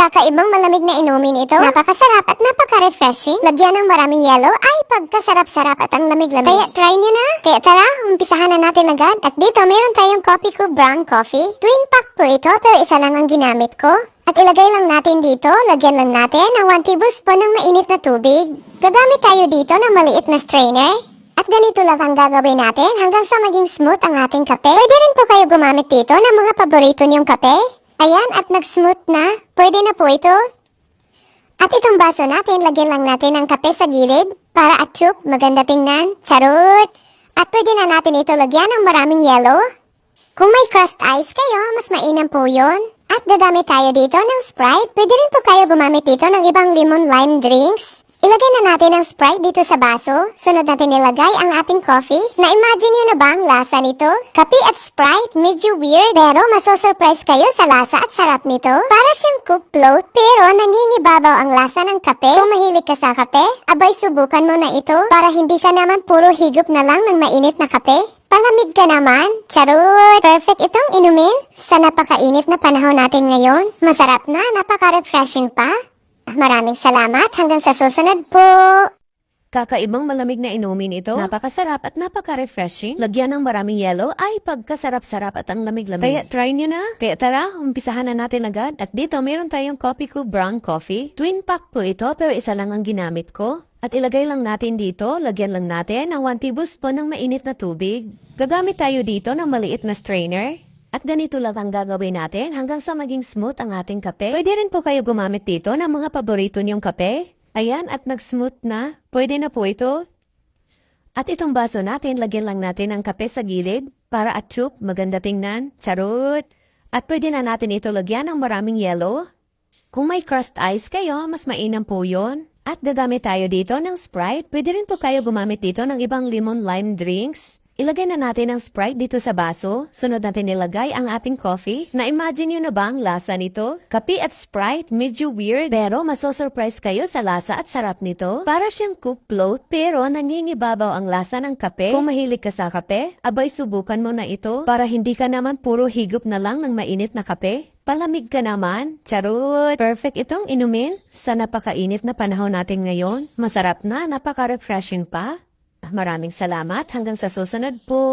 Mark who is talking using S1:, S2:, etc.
S1: Kakaibang malamig na inumin ito. Napakasarap at napaka-refreshing. Lagyan ng maraming yellow ay pagkasarap-sarap at ang lamig-lamig. Kaya try nyo na. Kaya tara, umpisahan na natin agad. At dito meron tayong coffee ko brown coffee. Twin pack po ito pero isa lang ang ginamit ko. At ilagay lang natin dito, lagyan lang natin ng 1 tablespoon ng mainit na tubig. Gagamit tayo dito ng maliit na strainer. At ganito lang ang gagawin natin hanggang sa maging smooth ang ating kape. Pwede rin po kayo gumamit dito ng mga paborito niyong kape. Ayan, at nag-smooth na. Pwede na po ito. At itong baso natin, lagyan lang natin ng kape sa gilid para atsup, maganda tingnan. Charot! At pwede na natin ito lagyan ng maraming yellow. Kung may crushed ice kayo, mas mainam po yon. At gagamit tayo dito ng Sprite. Pwede rin po kayo gumamit dito ng ibang lemon lime drinks. Ilagay na natin ang Sprite dito sa baso. Sunod natin ilagay ang ating coffee. Na-imagine nyo na ba ang lasa nito? Kape at Sprite, medyo weird. Pero masosurprise kayo sa lasa at sarap nito. Para siyang cook float, pero nangingibabaw ang lasa ng kape. Kung mahilig ka sa kape, abay subukan mo na ito para hindi ka naman puro higop na lang ng mainit na kape. Palamig ka naman. Charot! Perfect itong inumin sa napakainit na panahon natin ngayon. Masarap na, napaka-refreshing pa. Maraming salamat. Hanggang sa susunod po.
S2: Kakaibang malamig na inumin ito. Napakasarap at napaka-refreshing. Lagyan ng maraming yellow ay pagkasarap-sarap at ang lamig-lamig. Kaya try nyo na. Kaya tara, umpisahan na natin agad. At dito, meron tayong coffee ko brown coffee. Twin pack po ito pero isa lang ang ginamit ko. At ilagay lang natin dito, lagyan lang natin ng 1 tablespoon ng mainit na tubig. Gagamit tayo dito ng maliit na strainer. At ganito lang ang gagawin natin hanggang sa maging smooth ang ating kape. Pwede rin po kayo gumamit dito ng mga paborito niyong kape. Ayan, at nag-smooth na. Pwede na po ito. At itong baso natin, lagyan lang natin ng kape sa gilid para atsup, maganda tingnan. Charot! At pwede na natin ito lagyan ng maraming yellow. Kung may crushed ice kayo, mas mainam po yon. At gagamit tayo dito ng Sprite. Pwede rin po kayo gumamit dito ng ibang lemon lime drinks. Ilagay na natin ang Sprite dito sa baso. Sunod natin ilagay ang ating coffee. Na-imagine nyo na ba ang lasa nito? Kape at Sprite, medyo weird. Pero masosurprise kayo sa lasa at sarap nito. Para siyang cook float, pero nangingibabaw ang lasa ng kape. Kung mahilig ka sa kape, abay subukan mo na ito para hindi ka naman puro higop na lang ng mainit na kape. Palamig ka naman. Charot! Perfect itong inumin sa napakainit na panahon natin ngayon. Masarap na, napaka-refreshing pa. Maraming salamat. Hanggang sa susunod po.